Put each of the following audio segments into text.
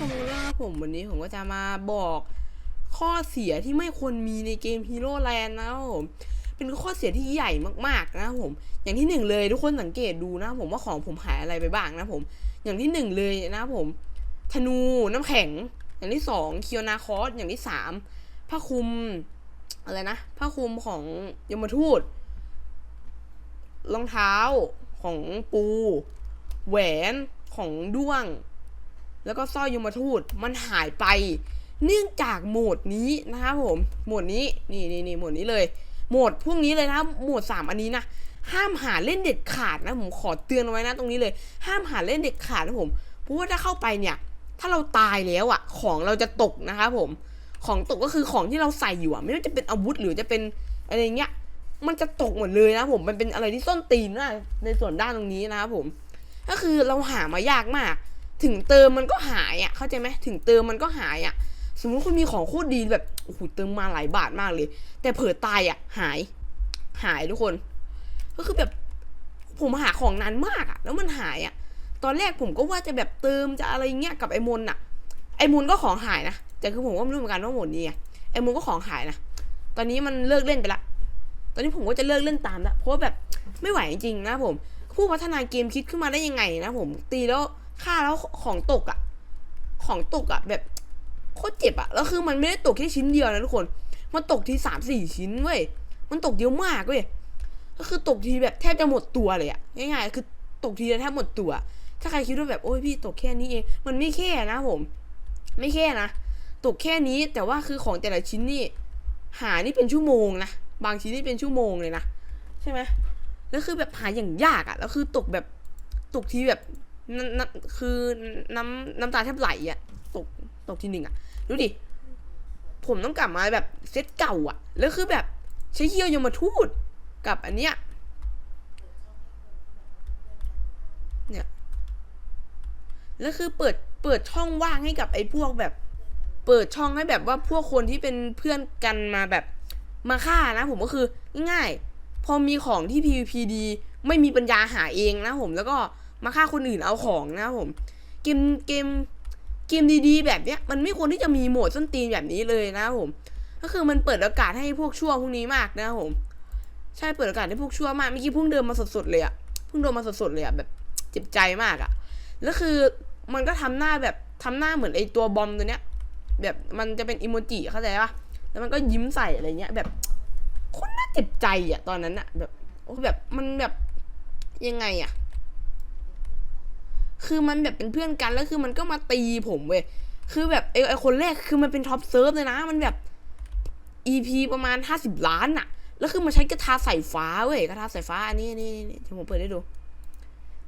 ชมกันด้วยครับผมวันนี้ผมก็จะมาบอกข้อเสียที่ไม่ควรมีในเกม Hero Land นะครับผมเป็นข้อเสียที่ใหญ่มากๆนะครับผม อย่างที่หนึ่งเลยทุกคนสังเกตดูนะครับผมว่าของผมหายอะไรไปบ้างนะครับผม อย่างที่หนึ่งเลยนะครับผม ธนูน้ำแข็ง อย่างที่สองเคียวนาคอสอย่างที่สามผ้าคลุมอะไรนะผ้าคลุมของยมทูตรองเท้าของปู แหวนของด้วง แล้วก็สร้อยยมทูตมันหายไป เนื่องจากโหมดนี้นะครับผมโหมดนี้นี่นี่นี่โหมดนี้เลย โหมดพวกนี้เลยนะโหมดสามอันนี้นะห้ามหาเล่นเด็ดขาดนะผมขอเตือนเอาไว้นะตรงนี้เลย ห้ามหาเล่นเด็ดขาดนะผมเพราะว่าถ้าเข้าไปเนี่ย ถ้าเราตายแล้วอะ ของเราจะตกนะครับผม ของตกก็คือของที่เราใส่อยู่อะ ไม่ว่าจะเป็นอาวุธหรือจะเป็นอะไรเงี้ยมันจะตกหมดเลยนะผมมันเป็นอะไรที่ส้นตีนมากในส่วนด้านตรงนี้นะครับผม ก็คือเราหามายากมาก ถึงเติมมันก็หายอะ เข้าใจไหมถึงเติมมันก็หายอะ สมมติคุณมีของโคตรดีแบบโอ้โหเติมมาหลายบาทมากเลย แต่เผลอตายอะ หาย หายทุกคน ก็คือแบบผมหาของนานมากอะ แล้วมันหายอะ ตอนแรกผมก็ว่าจะแบบเติมจะอะไรเงี้ยกับไอ้มนอะ ไอ้มนก็ของหายนะแต่คือผมก็ไม่รู้เหมือนกันว่าหมดนี้อะไอ้มนก็ของหายนะตอนนี้มันเลิกเล่นไปละตอนนี้ผมก็จะเลิกเล่นตามละเพราะว่าแบบไม่ไหวจริงนะผมผู้พัฒนาเกมคิดขึ้นมาได้ยังไงนะผมตีแล้ว ฆ่าแล้วของตกอะของตกอะแบบโคตรเจ็บอะแล้วคือมันไม่ได้ตกแค่ชิ้นเดียวนะทุกคน มันตกทีสามสี่ชิ้นเว้ย มันตกเยอะมากเว้ย ก็คือตกทีแบบแทบจะหมดตัวเลยอะ่ะง่ายๆคือตกทีแทบหมดตัว ถ้าใครคิดว่าแบบโอ้ยพี่ตกแค่นี้เอง มันไม่แค่นะผม ไม่แค่นะ ตกแค่นี้แต่ว่าคือของแต่ละชิ้นนี่ หานี่เป็นชั่วโมงนะ บางชิ้นนี่เป็นชั่วโมงเลยนะ ใช่ไหมแล้วคือแบบหาอย่างยากอะ่ะแล้วคือตกแบบตกทีแบบ นนคือน้ำน้ำตาแทบไหลอะ่ะตกตกทีหนึ่งอะ่ะดูดิ ผมต้องกลับมาแบบเซตเก่าอะ่ะแล้วคือแบบใช้เฮียวยมาทูตกับอันเนี้ยเนี่ยแล้วคือเปิดเปิดช่องว่างให้กับไอ้พวกแบบ เปิดช่องให้แบบว่าพวกคนที่เป็นเพื่อนกันมาแบบมาฆ่านะ ผมก็คือง่ายๆพอมีของที่ PVP ดี ไม่มีปัญญาหาเองนะผมแล้วก็ มาฆ่าคนอื่นเอาของนะผม เกมเกมเกมดีๆ แบบเนี้ยมันไม่ควรที่จะมีโหมดส้นตีนแบบนี้เลยนะผม ก็คือมันเปิดโอกาสให้พวกชั่วพวกนี้มากนะผม ใช่เปิดโอกาสให้พวกชั่วมากเมื่อกี้เพิ่งเดินมาสดๆเลยอะเพิ่งเดินมาสดๆเลยอะแบบเจ็บใจมากอะแล้วคือมันก็ทำหน้าแบบทำหน้าเหมือนไอตัวบอมตัวเนี้ย แบบมันจะเป็นอิโมจิเข้าใจปะแล้วมันก็ยิ้มใส่อะไรเงี้ยแบบคนน่าเจ็บใจอะตอนนั้นอะแบบโอ้แบบมันแบบยังไงอะ คือมันแบบเป็นเพื่อนกันแล้วคือมันก็มาตีผมเว้ยคือแบบไอไอคนแรกคือมันเป็นท็อปเซิร์ฟเลยนะ มันแบบ EP ประมาณห้าสิบล้านอะแล้วคือมันใช้กระทาสายฟ้าเว้ยกระทาสายฟ้าอันนี้นี่นี่ที่ผมเปิดให้ดู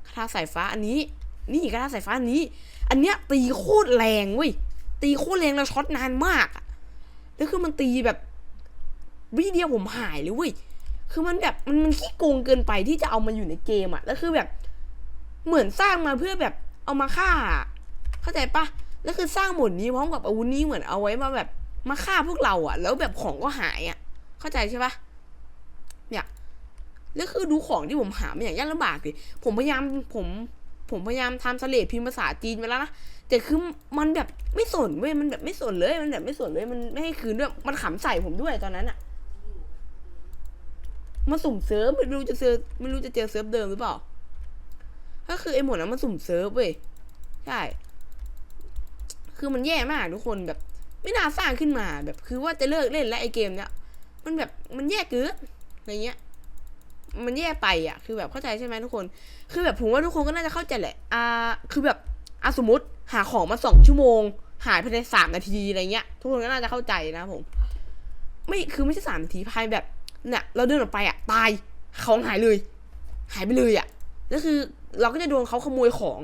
กระทาสายฟ้าอันนี้ นี่กระทาสายฟ้าอันนี้ อันเนี้ยตีโคตรแรงเว้ยตีโคตรแรงแล้วช็อตนานมากอะแล้วคือมันตีแบบวิเดียวผมหายเลยเว้ยคือมันแบบมันมันขี้โกงเกินไปที่จะเอามาอยู่ในเกมอะแล้วคือแบบ เหมือนสร้างมาเพื่อแบบเอามาฆ่า เข้าใจปะแล้วคือสร้างหมดนี้พร้อมกับอาวุธนี้เหมือนเอาไว้มาแบบมาฆ่าพวกเราอะแล้วแบบของก็หายอะเข้าใจใช่ปะเนี่ยแล้วคือดูของที่ผมหามาอย่างยากลำบากดิผมพยายามผมผมพยายามทำสเลดพิมพ์ภาษาจีนไปแล้วนะแต่คือมันแบบไม่สนเว้ยมันแบบไม่สนเลยมันแบบไม่สนเลยมันไม่ให้คืนด้วยมันขำใส่ผมด้วยตอนนั้นอะมาสุ่มเซิร์ฟไม่รู้จะเซิร์ฟไม่รู้จะเจอเซิร์ฟเดิมหรือเปล่า ก็คือไอ้หมดนั้นมันสุ่มเซิร์ฟเว้ย ใช่ คือมันแย่มากทุกคนแบบ ไม่น่าสร้างขึ้นมาแบบคือว่าจะเลิกเล่นแล้วไอ้เกมเนี้ย มันแบบมันแย่เกินอะไรเงี้ย มันแย่ไปอะ คือแบบเข้าใจใช่ไหมทุกคน คือแบบผมว่าทุกคนก็น่าจะเข้าใจแหละ อ่า คือแบบอะสมมติหาของมาสองชั่วโมง หายภายในสามนาทีอะไรเงี้ย ทุกคนก็น่าจะเข้าใจนะผม ไม่ คือไม่ใช่สามนาทีภายแบบเนี่ยเราเดินออกไปอะ ตาย ของหายเลย หายไปเลยอะ แล้วคือเราก็จะโดนเขาขโมยของ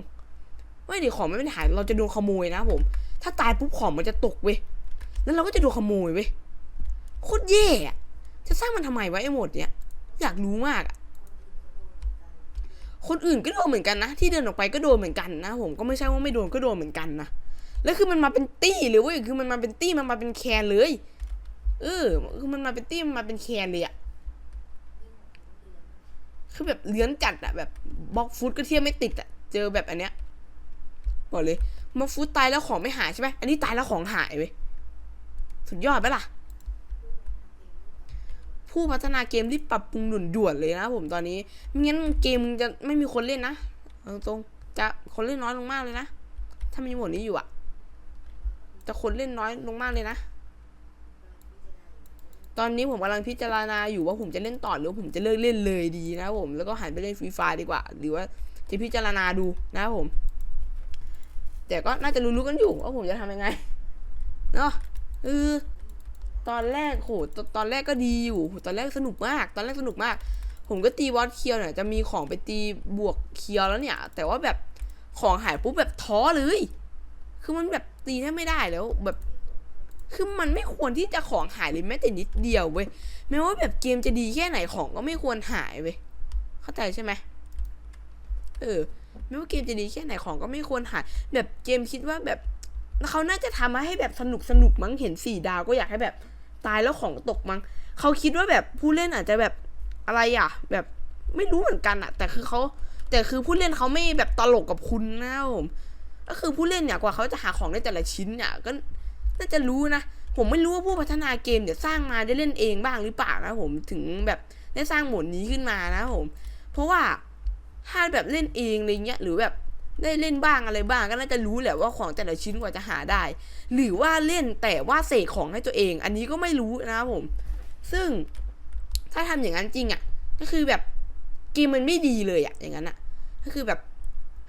ไม่ดิของไม่ได้หายเราจะโดนขโมยนะผม ถ้าตายปุ๊บของมันจะตกเว้ยแล้วเราก็จะโดนขโมยเว้ยโคตรแย่จะสร้างมันทำไมวะไอ้หมดเนี้ยอยากรู้มากคนอื่นก็โดนเหมือนกันนะ ที่เดินออกไปก็โดนเหมือนกันนะ ผมก็ไม่ใช่ว่าไม่โดนก็โดนเหมือนกันนะแล้วคือมันมาเป็นตี้เลยเว้ยคือมันมาเป็นตี้มันมาเป็นแคนเลยเออคือมันมาเป็นตี้มันมาเป็นแคนเลยอะ คือแบบเลื้อนจัดอะแบบบล็อกฟุตก็เทียบไม่ติดอะเจอแบบอันเนี้ยบอกเลยมาฟุตตายแล้วของไม่หายใช่ไหมอันนี้ตายแล้วของหายเว้ยสุดยอดไหมล่ะ ผู้พัฒนาเกมรีบปรับปรุงด่วนๆเลยนะผมตอนนี้ไม่งั้นเกมจะไม่มีคนเล่นนะตรงจะคนเล่นน้อยลงมากเลยนะ ถ้ามีหมดนี้อยู่อะจะคนเล่นน้อยลงมากเลยนะ ตอนนี้ผมกำลังพิจารณาอยู่ว่าผมจะเล่นต่อหรือผมจะเลิกเล่นเลยดีนะผมแล้วก็หันไปเล่นฟรีไฟดีกว่า หรือว่าจะพิจารณาดูนะผม แต่ก็น่าจะรู้ๆกันอยู่ว่าผมจะทำยังไงเนาะเออตอนแรกโหตตอนแรกก็ดีอยู่ ตอนแรกสนุกมาก ตอนแรกสนุกมาก ผมก็ตีวอตเคียวเนี่ยจะมีของไปตีบวกเคียวแล้วเนี่ย แต่ว่าแบบของหายปุ๊บแบบท้อเลย คือมันแบบตีแทบไม่ได้แล้วแบบ คือมันไม่ควรที่จะของหายเลยแม้แต่นิดเดียวเว้ยแม้ว่าแบบเกมจะดีแค่ไหนของก็ไม่ควรหายเว้ยเข้าใจใช่ไหมเออไม่ว่าเกมจะดีแค่ไหนของก็ไม่ควรหายแบบเกมคิดว่าแบบเขาน่าจะทำมาให้แบบสนุกสนุกมั้งเห็นสี่ดาวก็อยากให้แบบตายแล้วของตกมั้งเขาคิดว่าแบบผู้เล่นอาจจะแบบอะไรอะ แบบไม่รู้เหมือนกันอะ แต่คือเขาแต่คือผู้เล่นเขาไม่แบบตลกกับคุณนะผมก็คือผู้เล่นเนี่ยกว่าเขาจะหาของได้แต่ละชิ้นเนี่ยก็ น่าจะรู้นะ ผมไม่รู้ว่าผู้พัฒนาเกมเนี่ยวสร้างมาได้เล่นเองบ้างหรือเปล่านะผมถึงแบบได้สร้างโหมดนี้ขึ้นมานะผม เพราะว่าถ้าแบบเล่นเองอะไรเงี้ยหรือแบบได้เล่นบ้างอะไรบ้างก็น่าจะรู้แหละว่าของแต่ละชิ้นกว่าจะหาได้ หรือว่าเล่นแต่ว่าเสกของให้ตัวเอง อันนี้ก็ไม่รู้นะผม ซึ่งถ้าทำอย่างนั้นจริงอะ่ะ ก็คือแบบเกมมันไม่ดีเลยอะ่ะ อย่างนั้นอะ่ะ ก็คือแบบ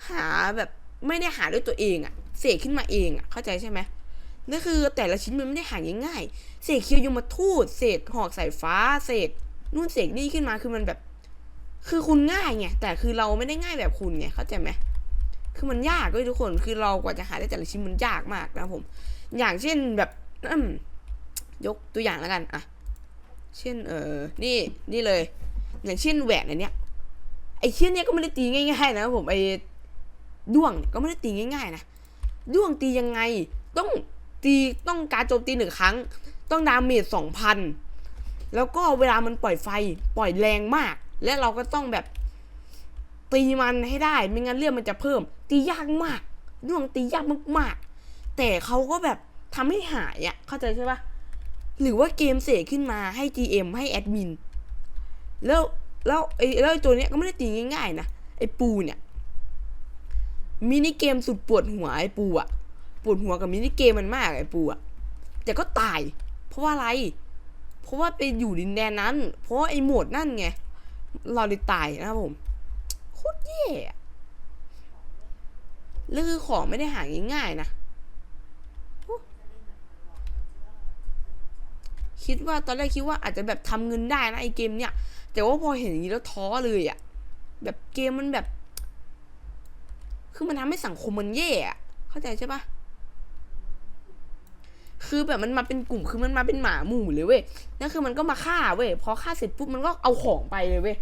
หาแบบไม่ได้หาด้วยตัวเองอะ่ะ เสกขึ้นมาเองอะ่ะ เข้าใจใช่ไหม นั่นคือแต่ละชิ้นมันไม่ได้หาง่ายๆเศษเคียวยมทูตเศษหอกสายฟ้าเศษนู่นเศษนี่ขึ้นมาคือมันแบบ คือคุณง่ายไงแต่คือเราไม่ได้ง่ายแบบคุณไงเข้าใจไหมคือมันยากด้วยทุกคนคือเรากว่าจะหาได้แต่ละชิ้นมันยากมากนะผม อย่างเช่นแบบยกตัวอย่างแล้วกันอะเช่นเออนี่นี่เลย อย่างเช่นแหวนอันเนี้ยไอ้เช่นเนี้ยก็ไม่ได้ตีง่ายๆนะผมไอ้ด้วงก็ไม่ได้ตีง่ายๆนะด้วงตียังไงต้อง ตีต้องการโจมตีหนึ่งครั้ง ต้องดาเมจสองพันแล้วก็เวลามันปล่อยไฟปล่อยแรงมาก และเราก็ต้องแบบตีมันให้ได้ ไม่งั้นเลือดมันจะเพิ่ม ตียากมากด้วงตียากมากๆ แต่เขาก็แบบทำให้หายอะเข้าใจใช่ปะหรือว่าเกมเสกขึ้นมาให้ GM ให้แอดมิน แล้วแล้วไอ้แล้วตัวเนี้ยก็ไม่ได้ตีง่ายๆนะ ไอ้ปูเนี่ย มินิเกมสุดปวดหัวไอ้ปูอะ ปวดหัวกับมินิเกมมันมากไอ้ปูอะแต่ก็ตาย เพราะว่าอะไร เพราะว่าไปอยู่ดินแดนนั้น เพราะไอ้โหมดนั่นไง เราเลยตายนะครับผมโคตรแย่แล้วคือของไม่ได้หาง่ายๆนะคิดว่าตอนแรกคิดว่าอาจจะแบบทำเงินได้นะไอเกมเนี้ยแต่ว่าพอเห็นอย่างนี้แล้วท้อเลยอะแบบเกมมันแบบ คือมันทำให้สังคมมันแย่เข้าใจใช่ปะ คือแบบมันมาเป็นกลุ่มคือมันมาเป็นหมาหมู่เลยเว้ยนั่นคือมันก็มาฆ่าเว้ยพอฆ่าเสร็จปุ๊บมันก็เอาของไปเลยเว้ย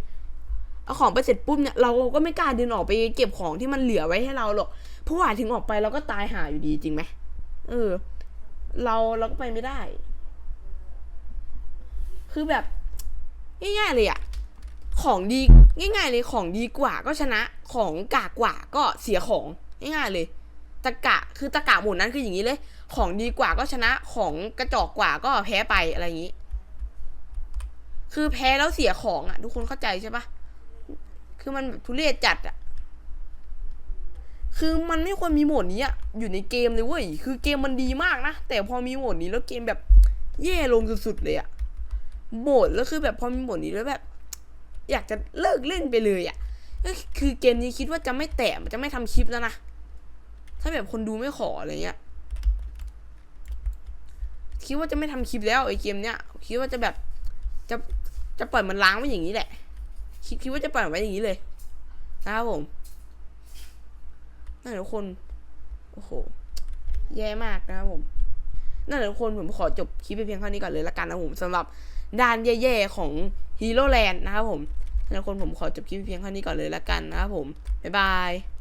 เอาของไปเสร็จปุ๊บเนี่ยเราก็ไม่กล้าเดินออกไปเก็บของที่มันเหลือไว้ให้เราหรอกเพราะว่าถึงออกไปเราก็ตายหาอยู่ดีจริงไหมเออ เราเราก็ไปไม่ได้ คือแบบง่ายๆเลยอะของดีง่าย ๆ เลยของดีกว่าก็ชนะของกากกว่าก็เสียของง่ายๆเลยตะกะคือตะกะหมดนั้นคืออย่างนี้เลย ของดีกว่าก็ชนะของกระจอกกว่าก็แพ้ไปอะไรอย่างนี้ คือแพ้แล้วเสียของอะ ทุกคนเข้าใจใช่ปะคือมันแบบทุเรศจัดอะ คือมันไม่ควรมีโหมดนี้อะอยู่ในเกมเลยเว้ยคือเกมมันดีมากนะแต่พอมีโหมดนี้แล้วเกมแบบแย่ลงสุดๆเลยอะโหมดแล้วคือแบบพอมีโหมดนี้แล้วแบบ อยากจะเลิกเล่นไปเลยอะก็คือเกมนี้คิดว่าจะไม่แตะจะไม่ทำคลิปแล้วนะ ถ้าแบบคนดูไม่ขออะไรเงี้ย คิดว่าจะไม่ทำคลิปแล้วไอ้เกมเนี้ยคิดว่าจะแบบจะจะปล่อยมันล้างไว้อย่างนี้แหละคิดคิดว่าจะปล่อยไว้อย่างนี้เลยนะครับผมนั่นแหละทุกคนโอ้โหแย่มากนะครับผมนั่นแหละทุกคนผมขอจบคลิปไปเพียงเท่านี้ก่อนเลยละกันนะผมสำหรับด้านแย่ๆของฮีโร่แลนด์นะครับผมนั่นแหละคนผมขอจบคลิปไปเพียงเท่านี้ก่อนเลยละกันนะครับผมบ๊ายบาย